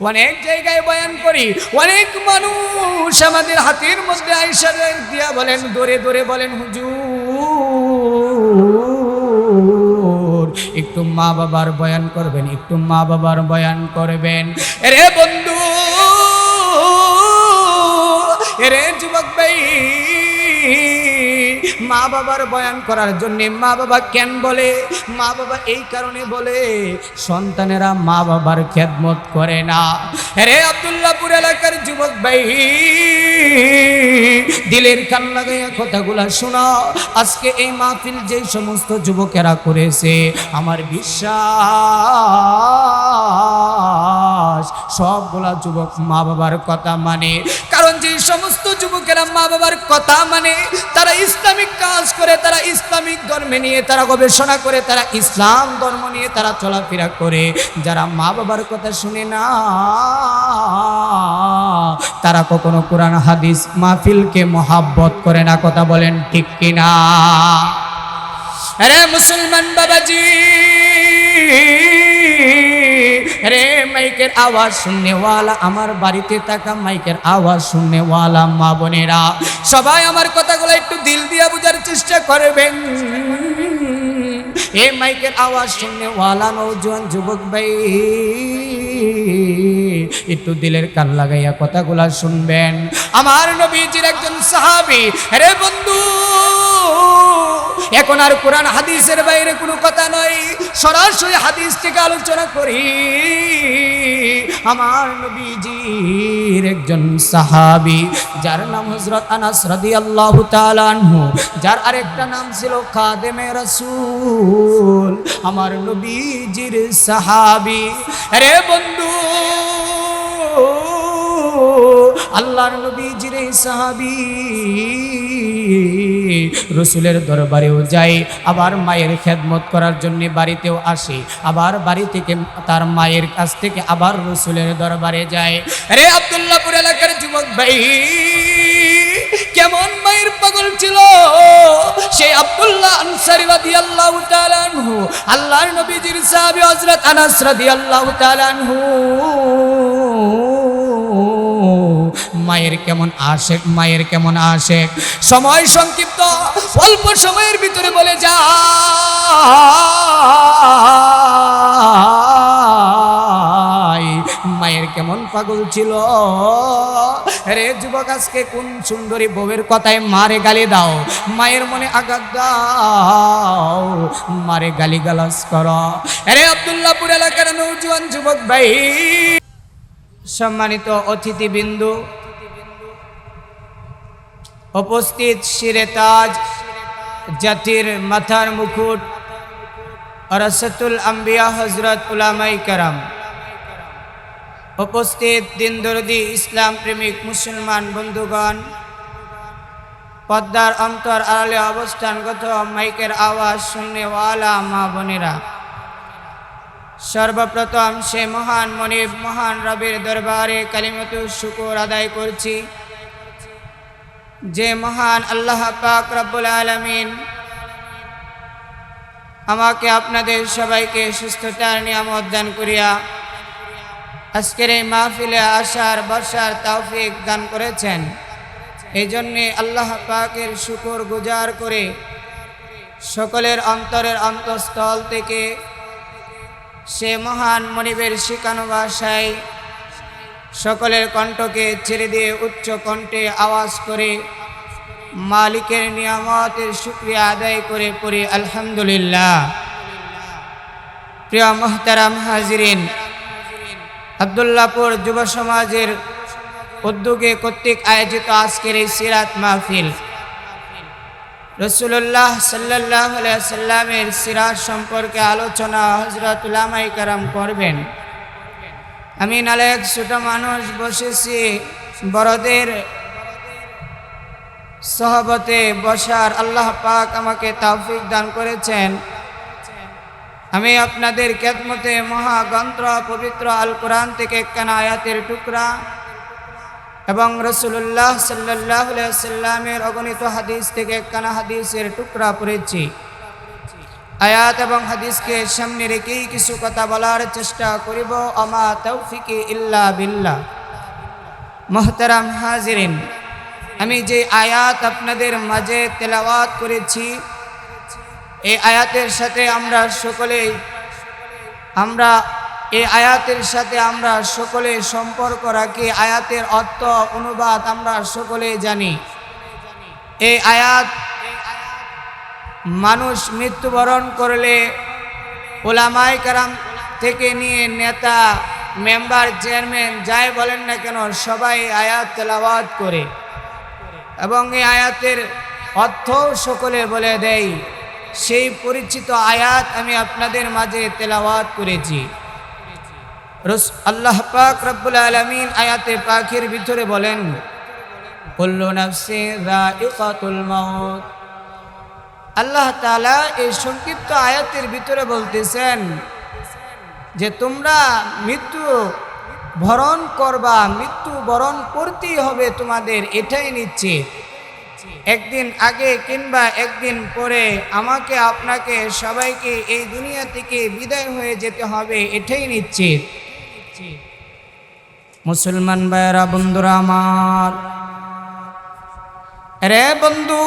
অনেক জায়গায় বয়ান করি, অনেক মানুষ আমাদের হাতের মধ্যে আইসা দিয়া বলেন, দৌড়ে দৌড়ে বলেন, হুজুর, একটু মা বাবার বয়ান করবেন, একটু মা বাবার বয়ান করবেন। রে বন্ধু রে যুবক ভাই মা বাবার বয়ান করার জন্য মা বাবা কেন বলে? মা বাবা এই কারণে বলে, সন্তানেরা মা বাবার খেদমত করে না। রে আবদুল্লাপুর এলাকার যুবক ভাই, দিলের কান লাগাইয়া কথাগুলা শোনা। আজকে এই মাহফিল যে সমস্ত যুবকেরা করেছে, আমার বিশ্বাস সবগুলা যুবক মা বাবার কথা মানে। কারণ যে সমস্ত যুবকেরা মা বাবার কথা মানে তারা ইসলামিক কাজ করে, তারা ইসলামিক ধর্মে নিয়ে তারা গবেষণা করে, তারা ইসলাম ধর্ম নিয়ে তারা চলাফেরা করে। যারা মা বাবার কথা শুনে না, তারা কখনো কোরআন, হাদিস, মাহফিলকে মহাব্বত করে না। কথা বলেন ঠিক কিনা? আরে মুসলমান বাবাজি রে মাইকের আওয়াজ শুননেওয়ালা, আমার বাড়িতে থাকা মাইকের আওয়াজ শুননেওয়ালা মা বোনেরা। সবাই আমার কথাগুলো একটু দিল দিয়া বোঝার চেষ্টা করবেন। এ মাইকের আওয়াজ শুননেওয়ালা নৌজওয়ান যুবক ভাই, একটু দিলের কান লাগাইয়া কথাগুলা শুনবেন। আমার নবীজির একজন সাহাবী রে বন্ধু এখন আর কোরআন হাদিসের বাইরে কোনো কথা নয় সরাসরি হাদিস থেকে আলোচনা করি। আমার নবীজির একজন সাহাবি, যার নাম হযরত আনাস রাদিয়াল্লাহু তাআলা আনহু, যার আরেকটা নাম ছিল খাদেমে রাসূল। আমার নবীজির সাহাবি রে বন্ধু আল্লাহর নবীজির এই সাহাবী রসুলের দরবারেও যায় আবার মায়ের খেদমত করার জন্য বাড়িতেও আসে, আবার বাড়ি থেকে তার মায়ের কাছ থেকে আবার রসুলের দরবারে যায়। রে আবদুল্লাপুর এলাকার যুবক ভাই, কেমন মায়ের পাগল ছিল? সেই আব্দুল্লাহ আনসারি রাদিয়াল্লাহু তাআলা আল্লাহর নবীজির সাহাবী হযরত আনাস রাদিয়াল্লাহু তাআলা মায়ের কেমন আশেক, মায়ের কেমন আশেক? সময় সংক্ষিপ্ত, অল্প সময়ের ভিতরে বলে যা। মায়ের কেমন পাগল ছিল? রে যুবক, আজকে কোন সুন্দরী বউয়ের কথায় মারে গালি দাও? মায়ের মনে আঘাত দাও। মারে গালি গালাজ কর। রে আবদুল্লাপুর এলাকার নৌজওয়ান যুবক ভাই। সম্মানিত অতিথিবৃন্দু, উপস্থিত শিরে তাজ জাতির মাথার মুকুট রসতুল আম্বিয়া হজরত উলামাই কারাম, উপস্থিত দিনদরদি ইসলাম প্রেমিক মুসলমান বন্ধুগণ, পদ্মার অন্তর আড়ালে অবস্থানগত মাইকের আওয়াজ শুননেওয়ালা মা বোনেরা। সর্বপ্রথম সে মহান মনিব, মহান রবির দরবারে কালিমতু শুকুর আদায় করছি। যে মহান আল্লাহ পাক রব্বুল আলমিন আমাকে আপনাদের সবাইকে সুস্থতার নিয়ামত দান করিয়া আজকের এই মাহফিলে আসার বর্ষার তৌফিক দান করেছেন। এই জন্যে আল্লাহ পাকের শুকুর গুজার করে সকলের অন্তরের অন্তঃস্থল থেকে সে মহান মনিবের শিকানো ভাষায় সকলের কণ্ঠকে ছেড়ে দিয়ে উচ্চ কণ্ঠে আওয়াজ করে মালিকের নিয়ামতের শুক্রিয়া আদায় করে পড়ি আলহামদুলিল্লাহ। প্রিয় মোহতারাম হাজিরিন আবদুল্লাপুর যুব সমাজের উদ্যোগে কর্তৃক আয়োজিত আজকের এই সিরাত মাহফিল রসুল্লাহ সাল্লাহ সাল্লামের সিরাজ সম্পর্কে আলোচনা হজরতুল্লামাই কারাম করবেন। আমি নালেক ছোট মানুষ বসেছি, বড়দের সহবতে বসার আল্লাহ পাক আমাকে তৌফিক দান করেছেন। আমি আপনাদের কেতমতে মহাগ্রন্থ পবিত্র আল কোরআন থেকে একখানা আয়াতের টুকরা এবং রসুল্লাহ সাল্লাহ সাল্লামের অগণিত হাদিস থেকে একখানা হাদিসের টুকরা পড়েছি। আয়াত এবং হাদিসকে সামনে রেখেই কিছু কথা বলার চেষ্টা করিব। আমা তৌফিকে ইল্লা বিল্লাহ। মোহতারাম হাজিরিন, আমি যে আয়াত আপনাদের মাঝে তেলাওয়াত করেছি, এই আয়াতের সাথে আমরা সকলেই, আমরা এই আয়াতের সাথে আমরা সকলে সম্পর্ক রাখি, আয়াতের অর্থ, অনুবাদ আমরা সকলে জানি। এই আয়াত মানুষ মৃত্যুবরণ করলে ওলামাই কারাম থেকে নিয়ে নেতা, মেম্বার, চেয়ারম্যান যাই বলেন না কেন, সবাই আয়াত তেলাওয়াত করে। এবং এই আয়াতের অর্থ সকলে বলে দেয়। সেই পরিচিত আয়াত আমি আপনাদের মাঝে তেলাওয়াত করেছি। রস আল্লাহ পাক রব্বুল আলমিন আয়াতে পাখির ভিতরে বলেন আল্লাহ তাআলা এই সংক্ষিপ্ত আয়াতের ভিতরে বলতেছেন যে, তোমরা মৃত্যু ভরণ করবা, মৃত্যু বরণ করতেই হবে তোমাদের, এটাই নিশ্চিত। একদিন আগে কিংবা একদিন পরে আমাকে, আপনাকে সবাইকে এই দুনিয়া থেকে বিদায় হয়ে যেতে হবে, এটাই নিশ্চিত। মুসলমান ভাইয়েরা, বন্ধুরা আমার। রে বন্ধু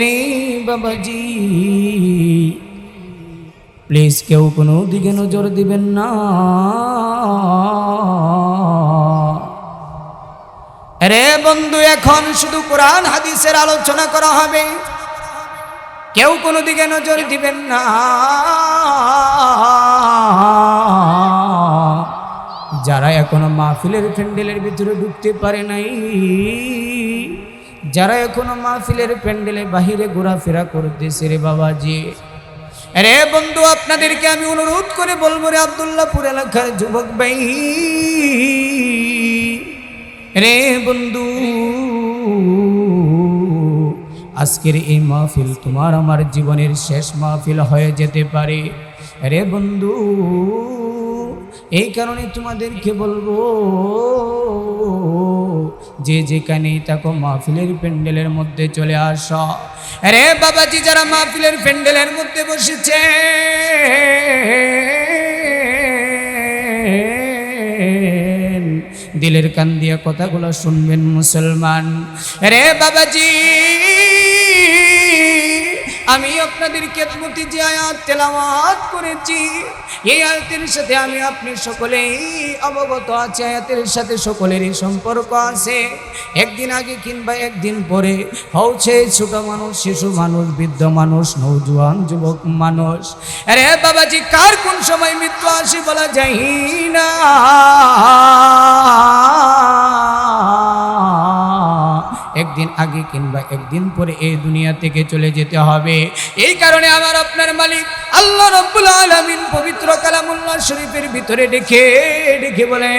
রে বাবাজি প্লিজ কেউ কোনো দিকে নজর দিবেন না। রে বন্ধু, এখন শুধু কোরআন, হাদিসের আলোচনা করা হবে। কেউ কোনো দিকে নজর দিবেন না। যারা এখনও মাহফিলের প্যান্ডেলের ভিতরে ঢুকতে পারে নাই, যারা এখনও মাহফিলের প্যান্ডেলে বাহিরে ঘোরাফেরা করতেছে রে বাবাজি। রে বন্ধু, আপনাদেরকে আমি অনুরোধ করে বলব রে আবদুল্লাপুর এলাকার যুবক ভাই। রে বন্ধু, আজকের এই মাহফিল তোমার আমার জীবনের শেষ মাহফিল হয়ে যেতে পারে। রে বন্ধু এই কারণে তোমাদেরকে বলব, যে যেখানে তাকে মাহফিলের প্যান্ডেলের মধ্যে চলে আস। রে বাবাজি, যারা মাহফিলের প্যান্ডেলের মধ্যে বসেছে, দিলের কান দিয়া কথাগুলো শুনবেন মুসলমান। রে বাবাজি আমি আপনাদের কেতমতি যে আয়াত তেলাওয়াত করেছি, এই আয়াতের সাথে আমি আপনি সকলেই অবগত আছে, আয়াতের সাথে সকলেরই সম্পর্ক আছে। একদিন আগে কিংবা একদিন পরে হচ্ছে ছোট মানুষ, শিশু মানুষ, বৃদ্ধ মানুষ নৌজওয়ান যুবক মানুষ। আরে বাবাজি, কার কোন সময় মৃত্যু আসে বলা যায় না। একদিন আগে কিংবা একদিন পরে এই দুনিয়া থেকে চলে যেতে হবে। এই কারণে আমার আপনার মালিক আল্লাহ রব্বুল আলামিন পবিত্র কালামুল্লাহ শরীফের ভিতরে ডেকে ডেকে বলেন,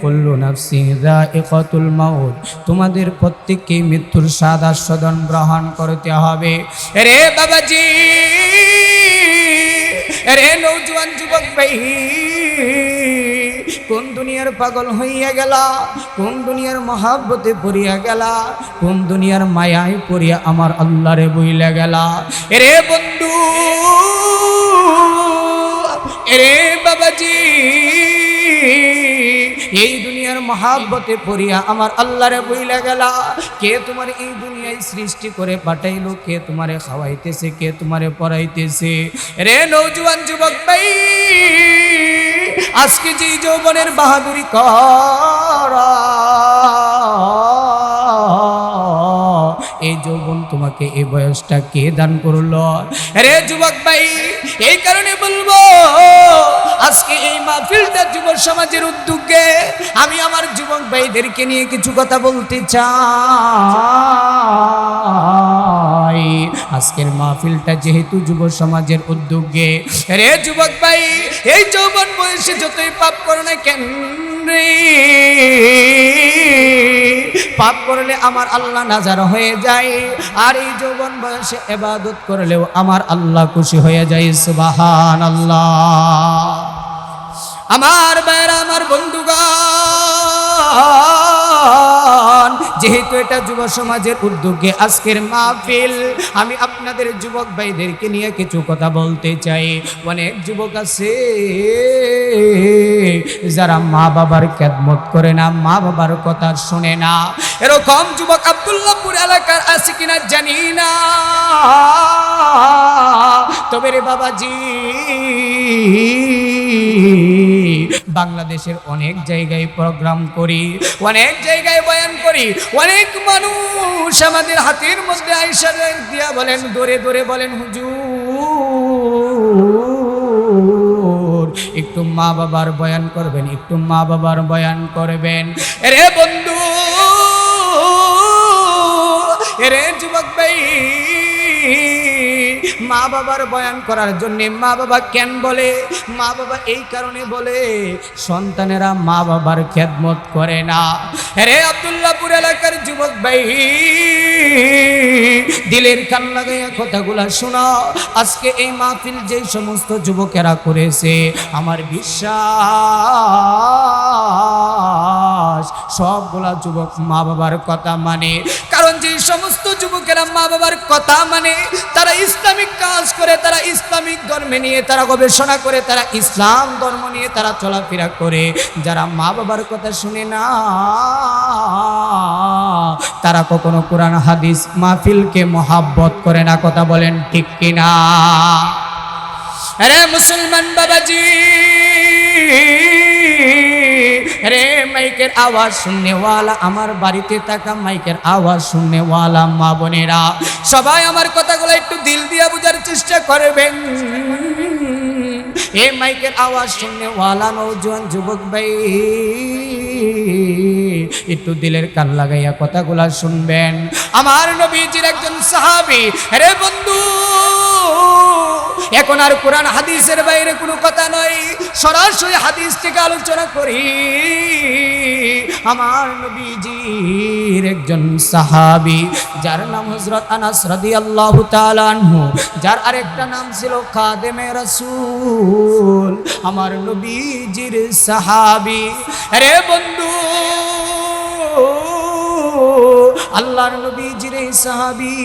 কুল্লু নাফসি যায়িকাতুল মাউত, তোমাদের প্রত্যেককে মৃত্যুর স্বাদ আস্বাদন গ্রহণ করতে হবে। রে বাবাজি রে নৌজওয়ান যুবক ভাই কোন দুনিয়ার পাগল হইয়া গেলা? কোন দুনিয়ার মহাব্বতে পড়িয়া গেলা? কোন দুনিয়ার মায়ায় পড়িয়া আমার আল্লাহরে বইলা গেলা? এরে বন্ধু, এরে বাবাজি, এই দুনিয়ার মহাব্বতে পড়িয়া আমার আল্লাহরে বইলা গেলা? কে তোমার এই দুনিয়ায় সৃষ্টি করে পাঠাইলো? কে তোমারে খাওয়াইতেছে? কে তোমারে পড়াইতেছে? রে নৌজওয়ান যুবক ভাই আজকে যে যৌবনের বাহাদুরি কর, এই যৌবন তোমাকে এই বয়সটা কে দান করল? রে যুবক ভাই, এই কারণে বলব, আজকে এই মাহফিলটা যুব সমাজের উদ্যোগে আমি আমার যুবক ভাইদেরকে নিয়ে কিছু কথা বলতে চাই। আজকের মাহফিলটা যেহেতু যুব সমাজের উদ্যোগে। রে যুবক ভাই, এই যৌবন বয়সে যতই পাপ করো না কেন পাপ করলে আমার আল্লাহ নাজার হয়ে যায়, আর এই যৌবন বয়সে এবাদত করলেও আমার আল্লাহ খুশি হয়ে যায় সুবাহান আল্লাহ আমার বাইরা আমার বন্ধুগণ যেহেতু এটা যুব সমাজের উদ্যোগে আজকের মাহফিল, আমি আপনাদের যুবক ভাইদেরকে নিয়ে কিছু কথা বলতে চাই। অনেক যুবক আছে যারা মা বাবার খেদমত করে না, মা বাবার কথা শোনে না। এরকম যুবক আবদুল্লাহপুর এলাকার আছে কিনা জানি না। তবে রে বাবাজি বাংলাদেশের অনেক জায়গায় প্রোগ্রাম করি, অনেক জায়গায় বয়ান করি, অনেক মানুষ আমাদের হাতের মধ্যে আইসা দিয়া বলেন, দৌড়ে দৌড়ে বলেন, হুজুর, একটু মা বাবার বয়ান করবেন, একটু মা বাবার বয়ান করবেন। রে বন্ধু রে যুবক ভাই মা বাবার বয়ান করার জন্যে মা বাবা কেন বলে? মা বাবা এই কারণে বলে, সন্তানেরা মা বাবার খেদমত করে না। রে আবদুল্লাপুর এলাকার যুবক ভাই, দিলের কান লাগাইয়া কথাগুলা শোনা। আজকে এই মাহফিল যে সমস্ত যুবকেরা করেছে, আমার বিশ্বাস সবগুলা যুবক মা বাবার কথা মানে। কারণ যে সমস্ত যুবকেরা মা বাবার কথা মানে তারা ইসলামিক কাজ করে, তারা ইসলামিক ধর্মে নিয়ে, তারা গবেষণা করে, তারা ইসলাম ধর্ম নিয়ে তারা চলাফেরা করে। যারা মা বাবার কথা শুনে না, তারা কখনো কোরআন, হাদিস, মাহফিলকে মহাব্বত করে না। কথা বলেন ঠিক কিনা? আরে মুসলমান বাবাজি রে মাইকের আওয়াজ শুননেওয়ালা, আমার বাড়িতে থাকা মাইকের আওয়াজ শুননেওয়ালা মা বোনেরা, সবাই আমার কথাগুলো একটু দিল দিয়া বোঝার চেষ্টা করবেন। এ মাইকের আওয়াজ শুননেওয়ালা নৌজওয়ান যুবক ভাই, একটু দিলের কান লাগাইয়া কথাগুলা শুনবেন। আমার নবীজির একজন সাহাবি, রে বন্ধু এখন আর কোরআন হাদিসের বাইরে কোনো কথা নয় সরাসরি হাদিস থেকে আলোচনা করি। আমার নবীজির একজন সাহাবি, যার নাম হজরত আনাস রাদিয়াল্লাহু তাআলা আনহু, যার আরেকটা নাম ছিল খাদেমে রাসূল। আমার নবীজির সাহাবি রে বন্ধু আল্লাহর নবীজির এই সাহাবি।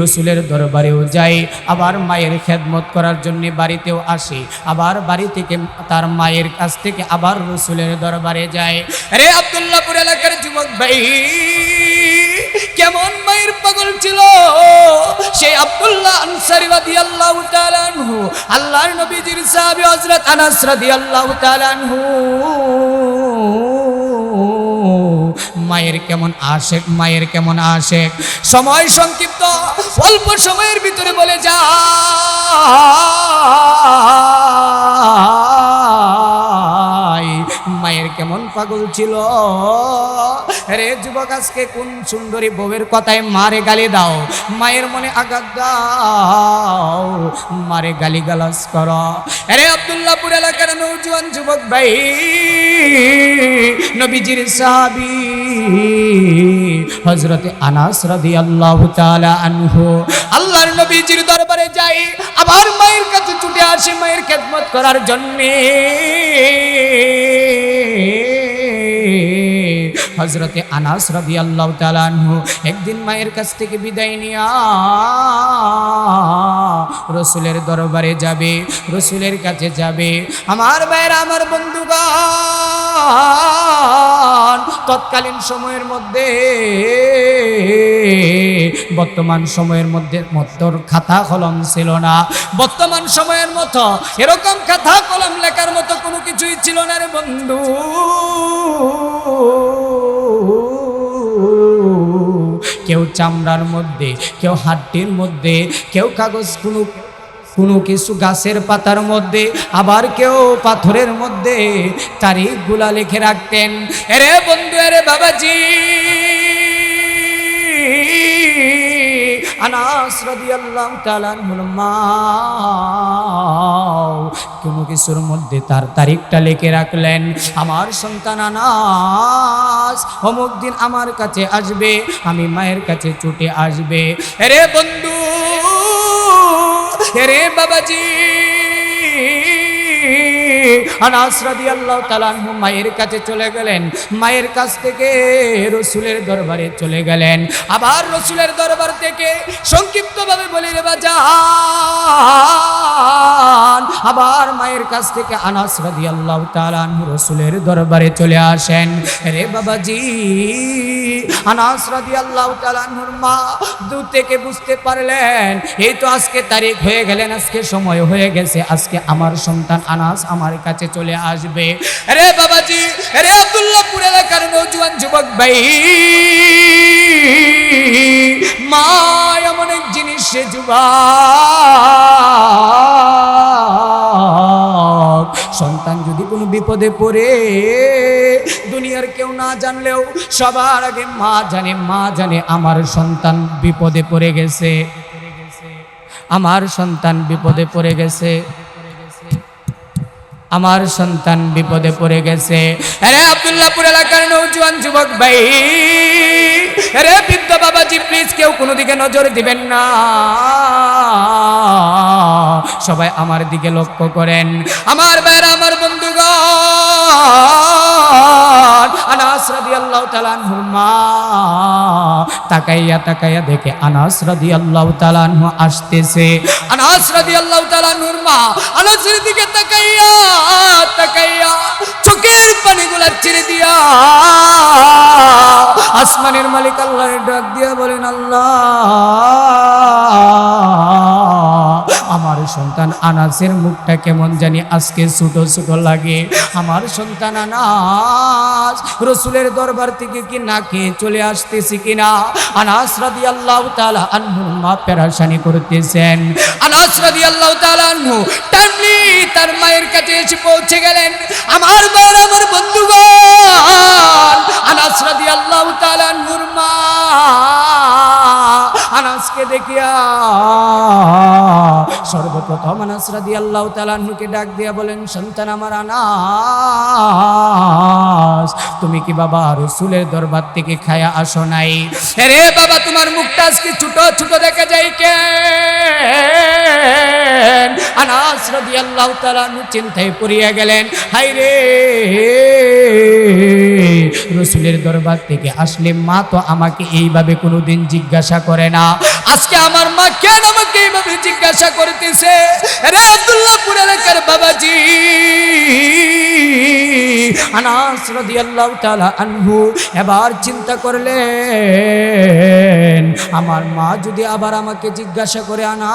রসুলের দরবারেও যায় আবার মায়ের খেদমত করার জন্য বাড়িতেও আসে, আবার বাড়ি থেকে তার মায়ের কাছ থেকে আবার রসুলের দরবারে যায় রে আবদুল্লাপুর এলাকার যুবক ভাই, কেমন মায়ের পাগল ছিল? সেই আব্দুল্লাহ আনসারি রাদিয়াল্লাহু তাআলা আল্লাহর নবীজির সাহাবী হযরত আনাস রাদিয়াল্লাহু তাআলা আনহু। মায়ের কেমন আশেক, মায়ের কেমন আশেক? সময় সংক্ষিপ্ত, অল্প সময়ের ভিতরে বলে যা। মায়ের কেমন পাগল ছিল? রে যুবক, আজকে কোন সুন্দরী বউয়ের কথায় মারে গালি দাও? মায়ের মনে আঘাত দাও। মারে গালি গালাস কর। রে আবদুল্লাপুর এলাকার নৌজওয়ান যুবক ভাই নবীজির সাহাবি হজরতে আনাস রাদিয়াল্লাহু তাআলা আনহু। আল্লাহর নবীজির দরবারে যাই আবার মায়ের কাছে ছুটে আসে মায়ের খেদমত করার জন্যে। হজরতে আনাস রবি আল্লাহ তালানহু একদিন মায়ের কাছ থেকে বিদায় নিয়া রসুলের দরবারে যাবে, রসুলের কাছে যাবে। আমার ভাইয়ের আমার বন্ধুগণ তৎকালীন সময়ের মধ্যে, বর্তমান সময়ের মধ্যে মতর খাতা কলম ছিল না। বর্তমান সময়ের মতো এরকম খাতা কলম লেখার মতো কোনো কিছুই ছিল না রে বন্ধু। কেউ চামড়ার মধ্যে, কেউ হাড্ডির মধ্যে, কেউ কাগজ কোনো কোনো কিছু গাছের পাতার মধ্যে, আবার কেউ পাথরের মধ্যে তারিখগুলা লিখে রাখতেন। এরে বন্ধু, এরে বাবাজি! আনাস রাদিয়াল্লাহু তাআলা মা, কোনো কিছুর মধ্যে তার তারিখটা লিখে রাখলেন। আমার সন্তান আনাস অমুক দিন আমার কাছে আসবে, আমি মায়ের কাছে ছুটে আসবে। রে বন্ধু রে বাবাজি। আনাস রাদিয়াল্লাহু তাআলা মায়ের কাছে চলে গেলেন। মায়ের কাছ থেকে রসুলের দরবারে চলে গেলেন। আবার রসুলের দরবার থেকে সংক্ষিপ্তভাবে বলে রে বাজান আবার মায়ের কাছ থেকে আনাস তাআলা আনহু রসুলের দরবারে চলে আসেন। রে বাবাজি, আনাস তাআলা আনহুর মা দূর থেকে বুঝতে পারলেন, এই তো আজকে তারিখ হয়ে গেলেন, আজকে সময় হয়ে গেছে, আজকে আমার সন্তান আনাস আমার কাছে চলে আসবে। রে বাবাজি, রে আব্দুল্লাহপুর এলাকার নৌজওয়ান যুবক ভাই, মা এমন এক জিনিস সে যুবক সন্তান যদি কোনো বিপদে পড়ে, দুনিয়ার কেউ না জানলেও সবার আগে মা জানে মা জানে আমার সন্তান বিপদে পড়ে গেছে। আমার সন্তান বিপদে পড়ে গেছে। আমার সন্তান বিপদে পড়ে গেছে। আরে আবদুল্লাহপুর এলাকার নৌজওয়ান যুবক ভাই, আরে বৃদ্ধ বাবাজি প্লিজ কেউ কোনো দিকে নজর দিবেন না। সবাই আমার দিকে লক্ষ্য করেন। আমার বাইরে আমার বন্ধুগণ তাকাইয়া তাকাইয়া দেখে আনাস রাদিয়াল্লাহু তাআলা আনহু আসতেছে। আনাস রাদিয়াল্লাহু তাআলা আনহুর মা আনাসের দিকে তাকাইয়া তাকাইয়া চোখের পানিগুলা ছেড়ে দিয়া আসমানের মালিক আল্লাহর ডাক দিয়া বলেন, আল্লাহ আমার সন্তান আনাসের মুখটা কেমন জানি আজকে ছোট ছোট লাগে। আমার সন্তান আনাস, রসুলের দরবার থেকে কি না খেয়ে চলে আসতেছি কিনা? আনাস রাদি আল্লাহ তালা আনহু মা পেরাশানি করতেছেন। আনাস রাদি আল্লাহ তালা আনহু টানলি তার মায়ের কাছে এসে পৌঁছে গেলেন। আমার বার আমার বন্ধুগণ, আনাস রাদি আল্লাহ তালা আনহুর আনাসকে দেখিয়া সর্বপ্রথম আনাস আল্লাহ তালাহুকে ডাক দিয়া বলেন, সন্তান আমার আনাস, তুমি কি বাবা রসুলের দরবার থেকে খায়া আসো নাই? রে বাবা, তোমার মুখটা আজকে ছোট ছোট দেখা যায় কে আনাস রাদি আল্লাহ তালাহু চিন্তায় পড়িয়া গেলেন হাই রে রসুলের দরবার থেকে আসলে মা তো আমাকে এইভাবে কোনোদিন জিজ্ঞাসা করে না। আজকে আমার মা কেন আমাকে এইভাবে জিজ্ঞাসা করতেছে? রে আব্দুল্লাহপুর এলাকার বাবাজি, আনাস রাদিয়াল্লাহু এবার চিন্তা করলেন, আমার মা যদি আবার আমাকে জিজ্ঞাসা করে আনা